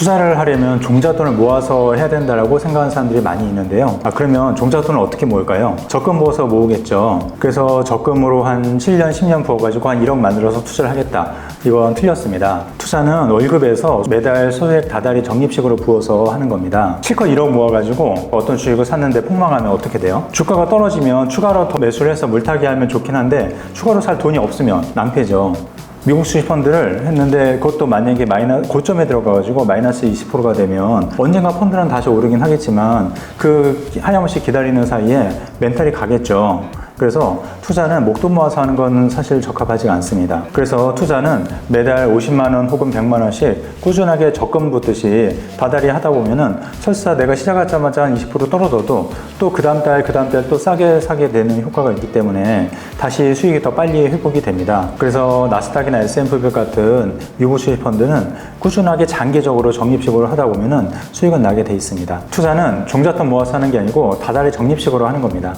투자를 하려면 종잣돈을 모아서 해야 된다라고 생각하는 사람들이 많이 있는데요. 아, 그러면 종잣돈을 어떻게 모을까요? 적금 부어서 모으겠죠. 그래서 적금으로 한 7년, 10년 부어가지고 한 1억 만들어서 투자를 하겠다. 이건 틀렸습니다. 투자는 월급에서 매달 소액 다달이 적립식으로 부어서 하는 겁니다. 실컷 1억 모아가지고 어떤 주식을 샀는데 폭망하면 어떻게 돼요? 주가가 떨어지면 추가로 더 매수를 해서 물타기 하면 좋긴 한데 추가로 살 돈이 없으면 낭패죠. 미국 주식 펀드를 했는데 그것도 만약에 마이너 고점에 들어가가지고 마이너스 20%가 되면 언젠가 펀드는 다시 오르긴 하겠지만 그 하염없이 기다리는 사이에 멘탈이 가겠죠. 그래서 투자는 목돈 모아서 하는 건 사실 적합하지 않습니다. 그래서 투자는 매달 50만 원 혹은 100만 원씩 꾸준하게 적금 붓듯이 다달이 하다 보면은 설사 내가 시작하자마자 한 20% 떨어져도 또 그 다음 달, 그 다음 달 또 싸게 사게 되는 효과가 있기 때문에 다시 수익이 더 빨리 회복이 됩니다. 그래서 나스닥이나 S&P 같은 미국 주식 펀드는 꾸준하게 장기적으로 적립식으로 하다 보면은 수익은 나게 돼 있습니다. 투자는 종잣돈 모아서 하는 게 아니고 다달이 적립식으로 하는 겁니다.